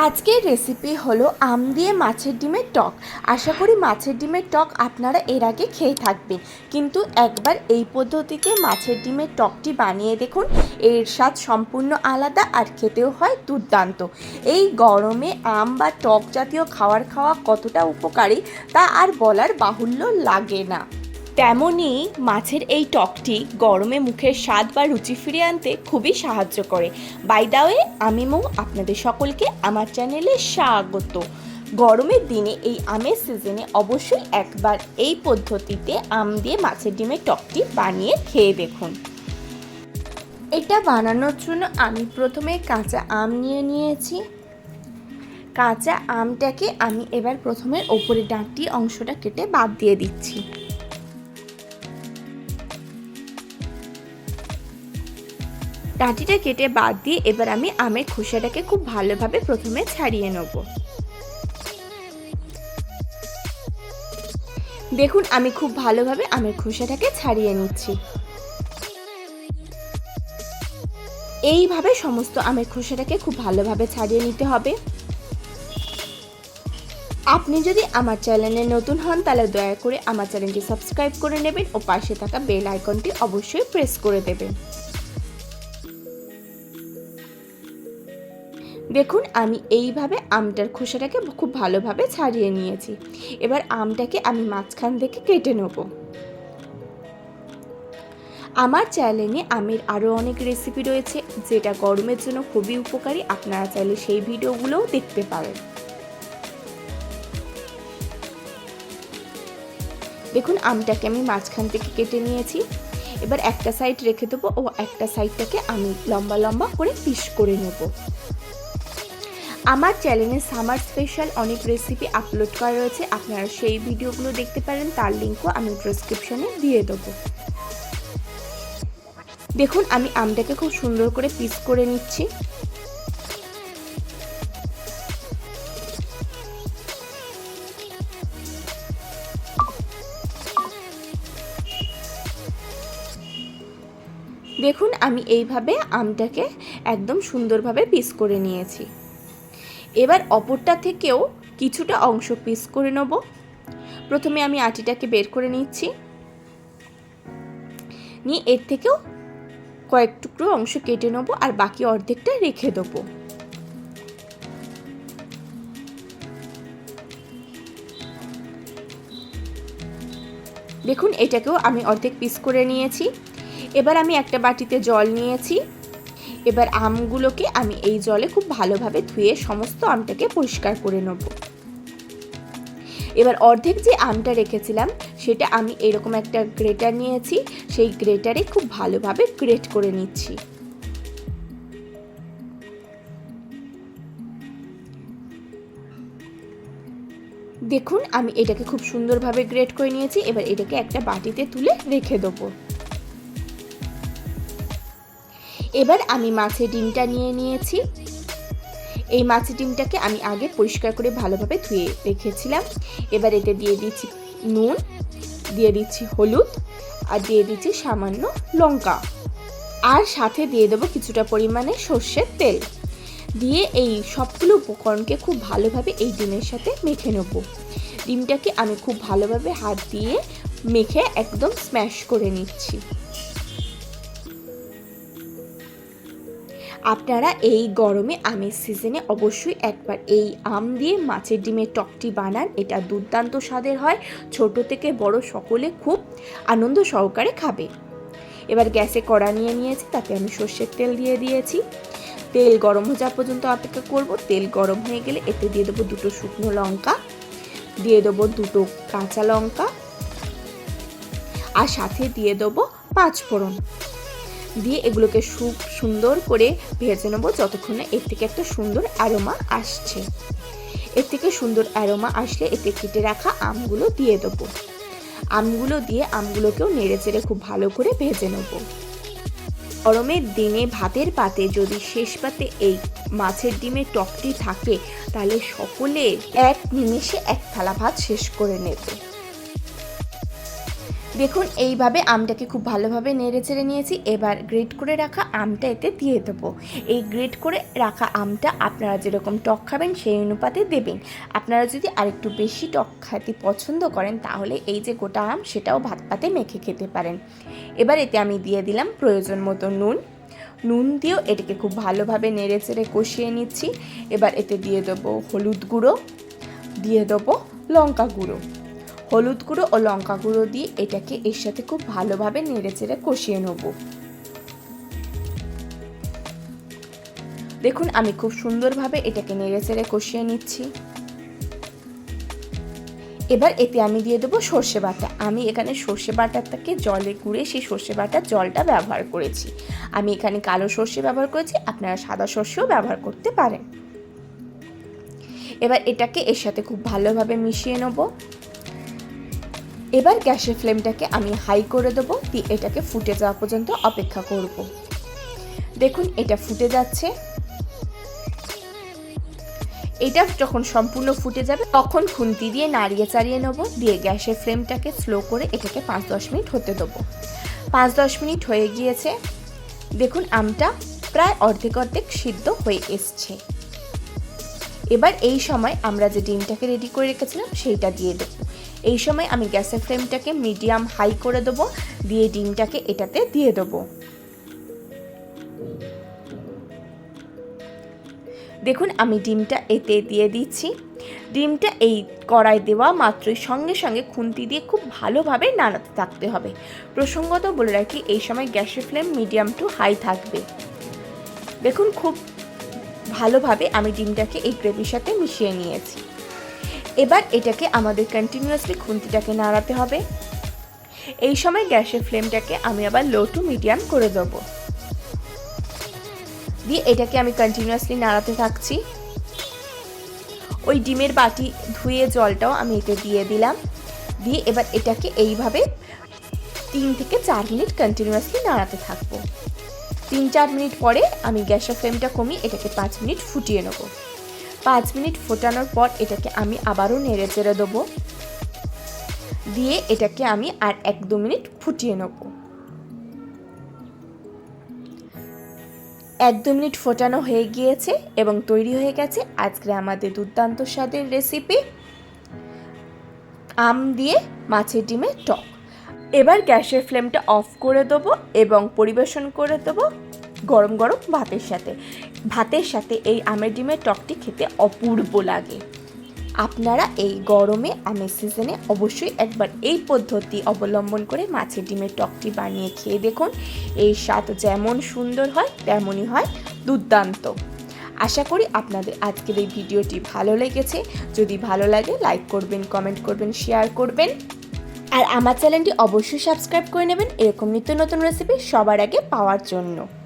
আজকের রেসিপি হলো আম দিয়ে মাছের ডিমের টক। আশা করি মাছের ডিমের টক আপনারা এর আগে খেয়ে থাকবেন। কিন্তু একবার এই পদ্ধতিতে মাছের ডিমের টকটি বানিয়ে দেখুন। এর স্বাদ সম্পূর্ণ আলাদা আর খেতেও হয় দুর্দান্ত। এই গরমে আম বা টক জাতীয় খাবার খাওয়া কতটা উপকারী তা আর বলার বাহুল্য লাগে না। তেমনই মাছের এই টকটি গরমে মুখের স্বাদ বা রুচি ফিরিয়ে আনতে খুবই সাহায্য করে। বাই দা ওয়ে আমি মৌ, আপনাদের সকলকে আমার চ্যানেলে স্বাগত। গরমের দিনে এই আমের সিজনে অবশ্যই একবার এই পদ্ধতিতে আম দিয়ে মাছের ডিমের টকটি বানিয়ে খেয়ে দেখুন। এটা বানানোর জন্য আমি প্রথমে কাঁচা আম নিয়ে নিয়েছি। কাঁচা আমটাকে আমি এবার প্রথমে ওপরে ডাঁটি অংশটা কেটে বাদ দিয়ে দিচ্ছি। ডাঁটিটা কেটে বাদ দিয়ে এবার আমি আমের খোসাটাকে খুব ভালোভাবে প্রথমে ছাড়িয়ে নেব। দেখুন, আমি খুব ভালোভাবে আমের খোসাটাকে ছাড়িয়ে নিচ্ছি। এইভাবে সমস্ত আমের খোসাটাকে খুব ভালোভাবে ছাড়িয়ে নিতে হবে। আপনি যদি আমার চ্যানেলে নতুন হন, তাহলে দয়া করে আমার চ্যানেলটি সাবস্ক্রাইব করে নেবেন ও পাশে থাকা বেল আইকনটি অবশ্যই প্রেস করে দেবেন। দেখুন, আমি এইভাবে আমটার খোসাটাকে খুব ভালোভাবে ছাড়িয়ে নিয়েছি। এবার আমটাকে আমি মাঝখান থেকে কেটে নেব। আমার চ্যানেলে আমের আরও অনেক রেসিপি রয়েছে, যেটা গরমের জন্য খুবই উপকারী। আপনারা চাইলে সেই ভিডিওগুলোও দেখতে পারেন। দেখুন, আমটাকে আমি মাঝখান থেকে কেটে নিয়েছি। এবার একটা সাইড রেখে দেবো ও একটা সাইডটাকে আমি লম্বা লম্বা করে পিস করে নেব। আমার চ্যানেলে সামার স্পেশাল অনেক রেসিপি আপলোড করা রয়েছে। আপনারা সেই ভিডিওগুলো দেখতে পারেন, তার লিঙ্কও আমি ডিসক্রিপশনে দিয়ে দেবো। দেখুন, আমি আমটাকে খুব সুন্দর করে পিস করে নিচ্ছি। দেখুন, আমি এইভাবে আমটাকে একদম সুন্দরভাবে পিস করে নিয়েছি। এবার অপরটা থেকেও কিছুটা অংশ পিস করে নেব। প্রথমে আমি আটিটাকে বের করে নিচ্ছি। নিয়ে এর থেকেও কয়েক টুকরো অংশ কেটে নেব আর বাকি অর্ধেকটা রেখে দেবো। দেখুন, এটাকেও আমি অর্ধেক পিস করে নিয়েছি। এবার আমি একটা বাটিতে জল নিয়েছি। এবার আমগুলোকে আমি এই জলে খুব ভালোভাবে ধুয়ে সমস্ত আমটাকে পরিষ্কার করে নেব। এবার অর্ধেক যে আমটা রেখেছিলাম, সেটা আমি এরকম একটা গ্রেটার নিয়েছি, সেই গ্রেটারে খুব ভালোভাবে গ্রেট করে নিচ্ছি। দেখুন, আমি এটাকে খুব সুন্দরভাবে গ্রেট করে নিয়েছি, এবার এটাকে একটা বাটিতে তুলে রেখে দেবো। এবার আমি মাছের ডিমটা নিয়ে নিয়েছি। এই মাছের ডিমটাকে আমি আগে পরিষ্কার করে ভালোভাবে ধুয়ে রেখেছিলাম। এবার এতে দিয়ে দিচ্ছি নুন, দিয়ে দিচ্ছি হলুদ, আর দিয়ে দিচ্ছি সামান্য লঙ্কা। আর সাথে দিয়ে দেবো কিছুটা পরিমাণে সর্ষের তেল। দিয়ে এই সবগুলো উপকরণকে খুব ভালোভাবে এই ডিমের সাথে মেখে নেব। ডিমটাকে আমি খুব ভালোভাবে হাত দিয়ে মেখে একদম স্ম্যাশ করে নিচ্ছি। আপনারা এই গরমে আমের সিজনে অবশ্যই একবার এই আম দিয়ে মাছের ডিমের টকটি বানান। এটা দুর্দান্ত স্বাদের হয়। ছোট থেকে বড় সকলে খুব আনন্দ সহকারে খাবে। এবার গ্যাসে কড়া নিয়ে নিয়েছি, তাতে আমি সর্ষের তেল দিয়ে দিয়েছি। তেল গরম হয়ে যাওয়া পর্যন্ত অপেক্ষা করব। তেল গরম হয়ে গেলে এতে দিয়ে দেবো দুটো শুকনো লঙ্কা, দিয়ে দেবো দুটো কাঁচা লঙ্কা, আর সাথে দিয়ে দেবো পাঁচ ফোড়ন দিয়ে এগুলোকে সুপ সুন্দর করে ভেজে নেব যতক্ষণে এর থেকে একটা সুন্দর অ্যারোমা আসছে। এর থেকে সুন্দর অ্যারোমা আসলে এতে কেটে রাখা আমগুলো দিয়ে দেবো। আমগুলো দিয়ে আমগুলোকেও নেড়ে চেড়ে খুব ভালো করে ভেজে নেব। গরমের দিনে ভাতের পাতে যদি শেষ পাতে এই মাছের ডিমের টকটি থাকে, তাহলে সকলে এক নিমেষে এক থালা ভাত শেষ করে নেবে। দেখুন, এইভাবে আমটাকে খুব ভালোভাবে নেড়ে চেড়ে নিয়েছি। এবার গ্রেট করে রাখা আমটা এতে দিয়ে দেবো। এই গ্রেট করে রাখা আমটা আপনারা যেরকম টক খাবেন, সেই অনুপাতে দেবেন। আপনারা যদি আরেকটু বেশি টক খেতে পছন্দ করেন, তাহলে এই যে গোটা আম, সেটাও ভাত পাতে মেখে খেতে পারেন। এবার এতে আমি দিয়ে দিলাম প্রয়োজন মতো নুন। নুন দিয়েও এটাকে খুব ভালোভাবে নেড়ে চেড়ে কষিয়ে নিচ্ছি। এবার এতে দিয়ে দেবো হলুদ গুঁড়ো, দিয়ে দেবো লঙ্কা গুঁড়ো। হলুদ গুঁড়ো ও লঙ্কা গুঁড়ো দিয়ে এটাকে এর সাথে খুব ভালোভাবে নেড়ে চেড়ে কষিয়ে নেব। দেখুন, আমি খুব সুন্দরভাবে এটাকে নেড়ে চেড়ে কষিয়ে নিচ্ছি। এবার এতে আমি দিয়ে দেবো সর্ষে বাটা। আমি এখানে সর্ষে বাটাটাকে জলে গুঁড়ে সেই সর্ষে বাটার জলটা ব্যবহার করেছি। আমি এখানে কালো সর্ষে ব্যবহার করেছি, আপনারা সাদা সর্ষেও ব্যবহার করতে পারেন। এবার এটাকে এর সাথে খুব ভালোভাবে মিশিয়ে নেব। এবার গ্যাসের ফ্লেমটাকে আমি হাই করে দেবো, দিয়ে এটাকে ফুটে যাওয়া পর্যন্ত অপেক্ষা করব। দেখুন, এটা ফুটে যাচ্ছে। এটা যখন সম্পূর্ণ ফুটে যাবে, তখন খুন্তি দিয়ে নাড়িয়ে চাড়িয়ে নেব, দিয়ে গ্যাসের ফ্লেমটাকে স্লো করে এটাকে পাঁচ দশ মিনিট হতে দেবো। পাঁচ দশ মিনিট হয়ে গিয়েছে। দেখুন, আমটা প্রায় অর্ধেক অর্ধেক সিদ্ধ হয়ে এসছে। এবার এই সময় আমরা যে ডিমটাকে রেডি করে রেখেছিলাম, সেইটা দিয়ে দেবো। এই সময় আমি গ্যাসের ফ্লেমটাকে মিডিয়াম হাই করে দেবো, দিয়ে ডিমটাকে এটাতে দিয়ে দেবো। দেখুন, আমি ডিমটা এতে দিয়ে দিচ্ছি। ডিমটা এই কড়াই দেওয়া মাত্রই সঙ্গে সঙ্গে খুন্তি দিয়ে খুব ভালোভাবে নাড়াতে থাকতে হবে। প্রসঙ্গত বলে রাখি, এই সময় গ্যাসের ফ্লেম মিডিয়াম টু হাই থাকবে। দেখুন, খুব ভালোভাবে আমি ডিমটাকে এই গ্রেভির সাথে মিশিয়ে নিয়েছি। এবার এটাকে আমাদের কন্টিনিউয়াসলি খুন্তিটাকে নাড়াতে হবে। এই সময় গ্যাসের ফ্লেমটাকে আমি আবার লো টু মিডিয়াম করে দেবো। দিয়ে এটাকে আমি কন্টিনিউয়াসলি নাড়াতে থাকছি। ওই ডিমের বাটি ধুয়ে জলটাও আমি এতে দিয়ে দিলাম। দিয়ে এবার এটাকে এইভাবে তিন থেকে চার মিনিট কন্টিনিউয়াসলি নাড়াতে থাকব। তিন চার মিনিট পরে আমি গ্যাসের ফ্লেমটা কমিয়ে এটাকে পাঁচ মিনিট ফুটিয়ে নেব। পাঁচ মিনিট ফোটানোর পর এটাকে আমি আবারও নেড়ে চেড়ে দেবো। দিয়ে এটাকে আমি আর এক দু মিনিট ফুটিয়ে নেব। এক দু মিনিট ফোটানো হয়ে গিয়েছে এবং তৈরি হয়ে গেছে আজকে আমাদের দুর্দান্ত স্বাদের রেসিপি। আম দিয়ে মাছের ডিমের টক। এবার গ্যাসের ফ্লেমটা অফ করে দেবো এবং পরিবেশন করে দেবো। গরম গরম ভাতের সাথে। ভাতের সাথে এই আমের ডিমের টকটি খেতে অপূর্ব লাগে। আপনারা এই গরমে, আমের সিজনে অবশ্যই একবার এই পদ্ধতি অবলম্বন করে মাছের ডিমের টকটি বানিয়ে খেয়ে দেখুন। এই স্বাদ যেমন সুন্দর হয়, তেমনই হয় দুর্দান্ত। আশা করি আপনাদের আজকের এই ভিডিওটি ভালো লেগেছে। যদি ভালো লাগে লাইক করবেন কমেন্ট করবেন শেয়ার করবেন। আর আমার চ্যানেলটি অবশ্যই সাবস্ক্রাইব করে নেবেন। এরকম নিত্য নতুন রেসিপি সবার আগে পাওয়ার জন্য।